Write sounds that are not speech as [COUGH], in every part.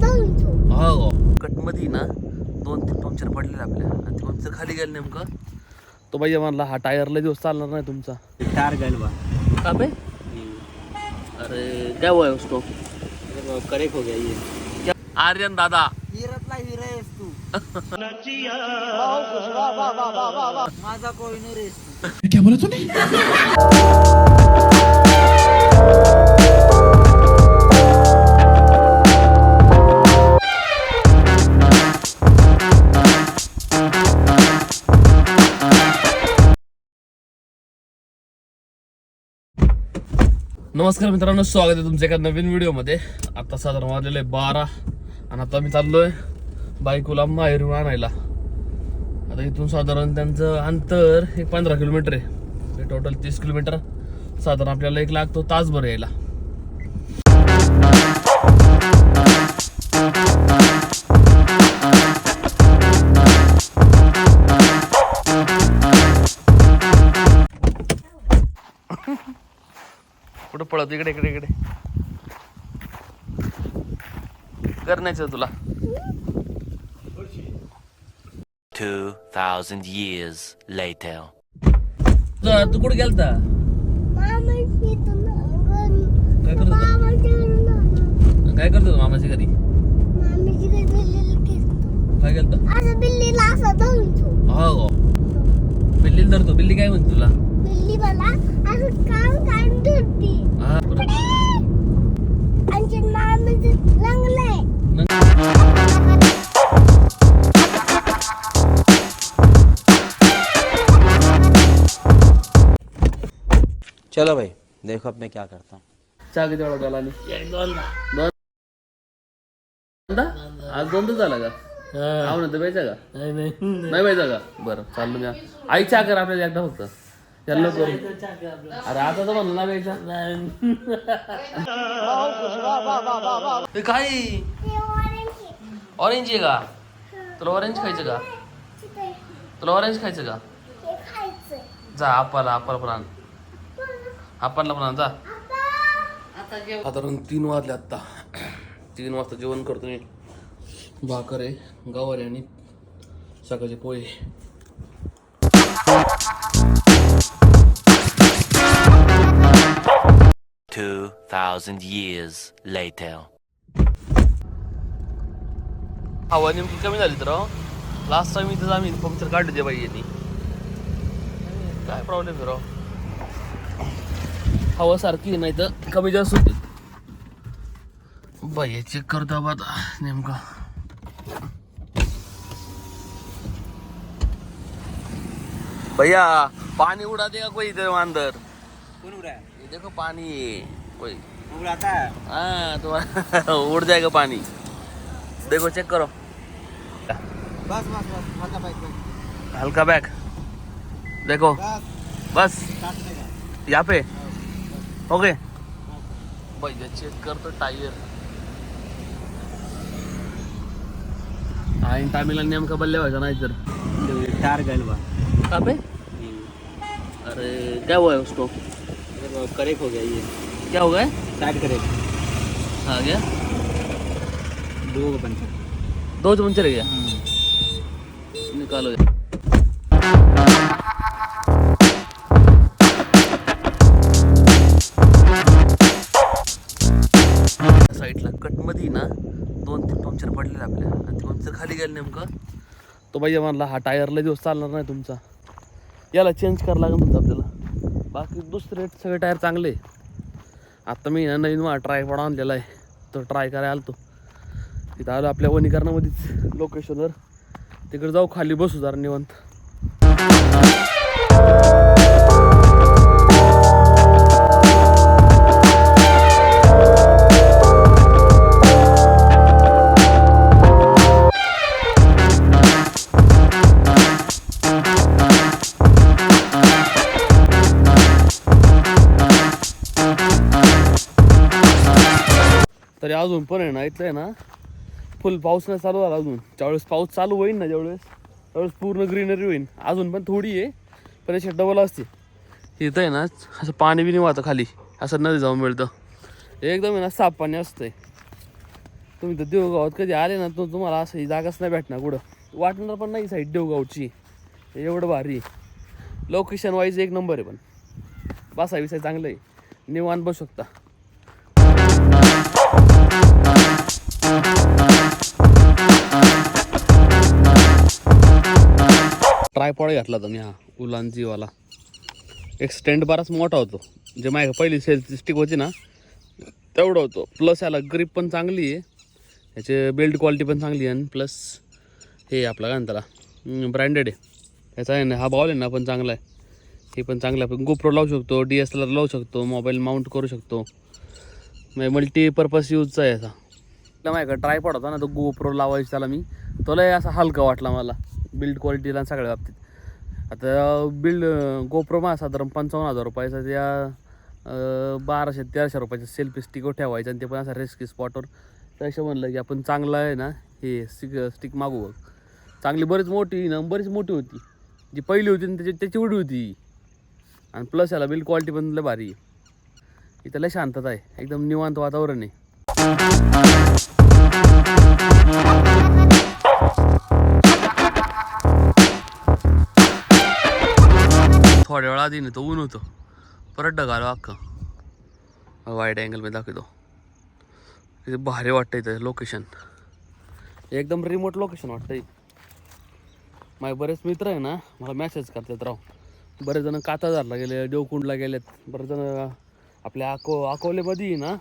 धावतो हो कटमध्ये ना दोन तीन पंक्चर पडलेले आपल्या आणि ते पंक्चर खाली गेलं नेमकं. तो भैया म्हणला हा टायरला दिवस चालणार नाही तुमचा. टायर गल बा. का बे? अरे काय वय असतो. करेक्ट हो गया ये. आर्यन दादा. हिरतला हिरा आहेस तू. माझा कोई नाही रेस नमस्कार मित्रांनो स्वागत आहे तुमच्या एका नवीन व्हिडिओमध्ये. आता साधारण वाजलेलं आहे बारा आणि आता मी चाललो आहे बायकोला माहेरून आणायला. आता इथून साधारण त्यांचं अंतर हे पंधरा किलोमीटर आहे. हे टोटल तीस किलोमीटर. साधारण आपल्याला एक लागतो तासभर यायला. पळत इकडे इकडे इकडे. करण्याचं तुला. 2,000 years later. तू- तू कुठे गेलता? काय करत होता? मामाच्या काय करत होता मामाच्या घरी? काय गेलता? असं बिल्लीला असं धावतो हो बिल्ली धरतो. बिल्ली काय म्हणते तुला? बिल्ली मला असं काम काढून धरती. चलो भाई देखो अब मैं क्या करता हूँ। चहा किती वेळा झाला आणि दोनदा आज दोनदा झाला का? हा। ना तर प्यायचा का? नाही प्यायचा का? बरं चाललो मी आई चहा कर आपल्याला एकदा फक्त. त्यांना करू. अरे आता तर म्हणलं ना प्यायचा काय? ऑरेंज आहे का? तुला ऑरेंज खायचं का? तुला ऑरेंज खायचं का? जा आपाला आपाला पण आण आपाला पण आण जा साधारण तीन वाजले आत्ता. तीन वाजता जेवण करतो मी. भाकर आहे गवारी आणि सकाळचे पोहे. Two thousand years later. हवा नेमकी कमी झाली तर लास्ट टाइम इथं आम्ही पंक्चर काढले ते यांनी. काय प्रॉब्लेम राव हवा सारखी नाही तर कमी जास्त होते बाई चेक करतो बा नेमका. भैया पानी उड़ा देगा कोई इधर अंदर कौन उड़? है ये देखो पानी कोई. उड़ाता है हाँ तुम्हारा [LAUGHS] उड़ जाएगा पानी देखो चेक करो. बस बस बस हल्का बैग देखो. बस. देगा यहाँ पे? ओके. भैया चेक कर तो टायर आईन टायमिंगला नेमका बल्ले व्हायचा नाही तर. टायर गल बा. का पे अरे क्या हुआ है उसको करेक्ट हो गया ये. क्या हो गया? साइड करेक्ट आ गया दो पंचर दो रह गया? निकालो की ना दोन तीन पंक्चर पडलेले आपल्या आणि ते पंक्चर खाली गेलं नेमकं. तो भैया म्हणला हा टायर लय दिवस चालणार नाही तुमचा. याला चेंज करावं लागेल म्हणतो आपल्याला. बाकी दुसरे सगळे टायर चांगले आत्ता मी ना नवीन मला ट्राय पण आणलेला आहे. तो ट्राय करायला आलतो. तिथं आलो आपल्या वनीकरणामध्येच लोकेशनवर तिकडे जाऊ खाली बसू जरा निवंत. अजून पण आहे ना इथलं आहे ना फुल पाऊस नाही चालू झाला अजून. ज्यावेळेस पाऊस चालू होईल ना ज्यावेळेस त्यावेळेस पूर्ण ग्रीनरी होईल अजून पण थोडी आहे पण अशी डबल असते. इथं आहे ना असं पाणी बिनी वाहतं खाली. असं नदी जाऊन मिळतं. एकदम आहे ना साफ पाणी असतंय. तुम्ही तर देवगावात कधी आले ना तो तुम्हाला असं ही जागाच नाही भेटणार कुठं. वाटणार पण नाही साईड देवगावची. एवढं भारी लोकेशन वाईज एक नंबर आहे पण. बसा विसाय चांगलं आहे. निवान बसू शकता. ट्रायपॉड घातला होता मी हा उलांजीवाला एक स्टँड बराच मोठा होतो. जे माझ्या पहिली सेलची स्टिक होती ना तेवढं होतं. प्लस याला ग्रीप पण चांगली आहे. याचे बिल्ड क्वालिटी पण चांगली आहे आणि प्लस हे आपला काय म्हणताला ब्रँडेड आहे. याचा आहे ना हा बॉल आहे ना पण चांगला आहे. हे पण चांगलं आहे. आपण गोप्रो लावू शकतो डी एस एल आर लावू शकतो मोबाईल माउंट करू शकतो. म्हणजे मल्टीपर्पज यूजचा आहे याचा. तर माझ्याकडे ट्रायपॉड होता ना तो गोप्रो लावायचा त्याला मी. तो लय असा हलका वाटला मला. बिल्ड क्वालिटीला आणि सगळ्या बाबतीत. आता बिल्ड गोप्रो मला साधारण पंचावन्न हजार रुपयाचा त्या बाराशे तेराशे रुपयाच्या सेल्फी स्टिकवर ठेवायचं आणि ते पण असं रेस्की स्पॉटवर तसं म्हणलं की आपण चांगलं आहे ना हे स्टिक स्टिक मागू बघ. चांगली बरीच मोठी ना बरीच मोठी होती. जी पहिली होती ना त्याची त्याची उडी होती. आणि प्लस याला बिल्ड क्वालिटी पण लय भारी आहे. इथं लय शांतता आहे. एकदम निवांत वातावरण आहे. थोड्या वेळा आधी तो ऊन होतं. परत ढगालो अख्खं वाईड अँगलमध्ये दाखवतो. इथे भारी वाटतं इथं लोकेशन एकदम रिमोट लोकेशन वाटतंय. माझे बरेच मित्र आहे ना मला मेसेज करतात राव बरेच जण काताजारला गेले देवकुंडला गेलेत. बरेच जण आपल्या अको अकोलेमध्ये ना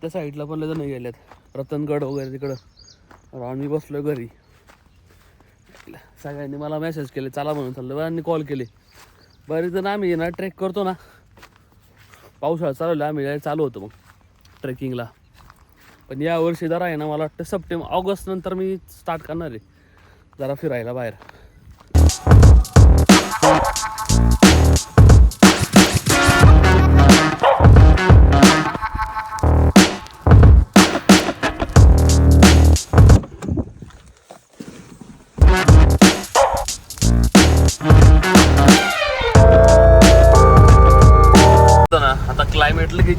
त्या साईडला पण लय जण गेलेत. रतनगड वगैरे तिकडं. राव मी बसलो घरी. सगळ्यांनी मला मेसेज केले चला म्हणून चाललं आणि कॉल केले. बरेच जण आम्ही ना ट्रेक करतो ना. पावसाळा चालवला आम्ही चालू होतो मग ट्रेकिंगला पण या वर्षी जरा आहे ना मला वाटतं सप्टेंबर ऑगस्ट नंतर मी स्टार्ट करणार आहे जरा फिरायला बाहेर.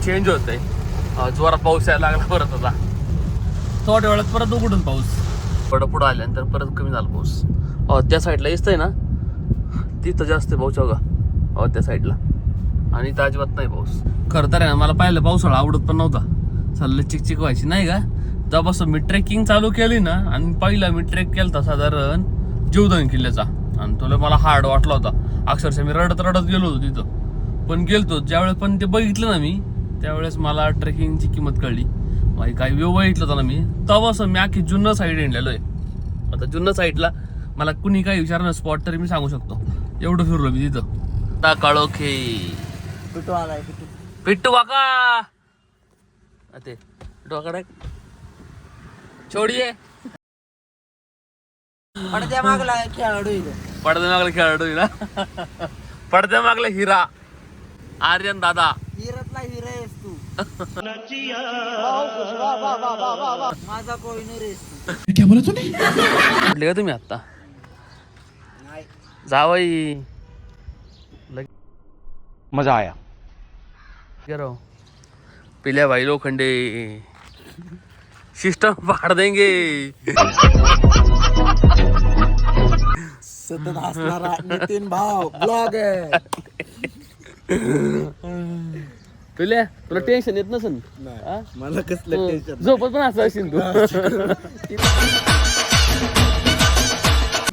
चेंज होतंय. अं, जोरात पाऊस यायला लागला परत आता. थोड्या वेळात परत उघडून पाऊस. पुढं पुढं आल्यानंतर परत कमी झाला पाऊस. त्या साईडला दिसतंय ना? तिथं जास्त आहे पाऊस बघा. त्या साईडला आणि इथं अजिबात नाही पाऊस. खरं तर आहे ना मला पाहिलं पावसाळा आवडत पण नव्हता. चाललं चिकचिक व्हायची. नाही का? तेव्हापासून मी ट्रेकिंग चालू केली ना आणि पहिला मी ट्रेक केला साधारण जीवदान किल्ल्याचा. आणि तुला मला हार्ड वाटला होता. अक्षरशः मी रडत रडत गेलो होतो तिथं. पण गेलतो. ज्यावेळेस पण ते बघितलं ना मी त्यावेळेस मला ट्रेकिंगची किंमत कळली. माझी काही व्यू बघितलं होतं ना मी. तेव्हापासून मी अख्खी जुन्नर साईड हिंडलेलो आहे आता जुन्नर साईडला मला कुणी काही विचारलं स्पॉट तरी मी सांगू शकतो. एवढं फिरलो मी तिथं. ता काळोखे आलाय कुठं पिट्टू काका. अते डोकडे छोडिये पडद्या मागला खेळाडू पडद्या मागला खेळाडू पडद्या मागला हिरा. आर्यन दादा. हिरतला हिरा आहेस तू. माझा कोहिनूर आहेस तू. म्हटले का तुम्ही आता नाही. जावई मजा आया. करो पिल्या भाई लोखंडे. सिस्टम फाड़ देंगे. सतत हसणारा नितीन भाव ब्लॉग आहे. [LAUGHS] पिल्या तुला टेन्शन येत नसन हा? मला कसलं. टेन्शन झोपत पण असं असेल तू.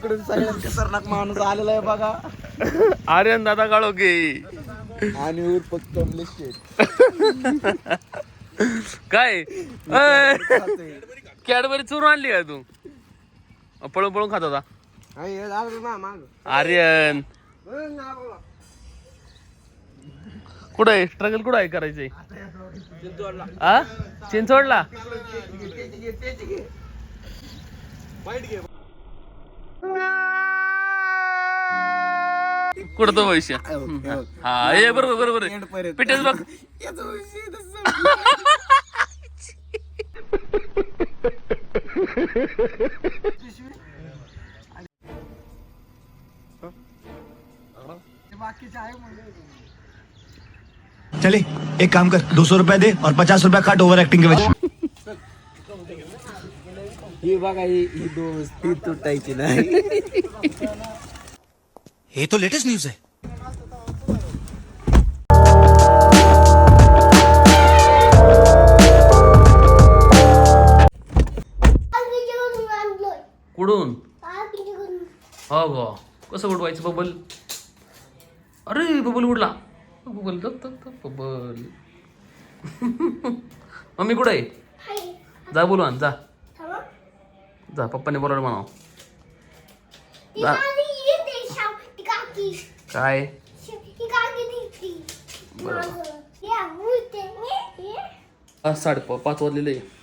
खतरनाक माणूस आलेला आहे बघा आर्यन दादा काळोखे आणि उर्फ कमलेश शेठ काय कॅडबरी चुरून आणली का तू? पळून पळून खात होता. आर्यन. कुठं आहे स्ट्रगल कुठं आहे करायचंय आ चिंचवडला कुठं तो भविष्य हा ये बरोबर बरोबर आहे. पिटेच बघ चले एक काम कर दो सौ रुपया दे और पचास रुपया काट ओवर एक्टिंग के वजह ही बघा ही ही दोस्ती तुटायची नाही. ये तो लेटेस्ट न्यूज है आगीच्याकडून आणलोय कुठून? आगीच्याकडून हो गो कसं उडवायचं बबल? अरे बबल उडला. Bubble bubble. [LAUGHS] मम्मी कुठं आहे? जा बोलवा जा. जा पप्पाने बोलावलं म्हणावं. ती जा. काय? बरोबर. साडे पाच वाजलेले.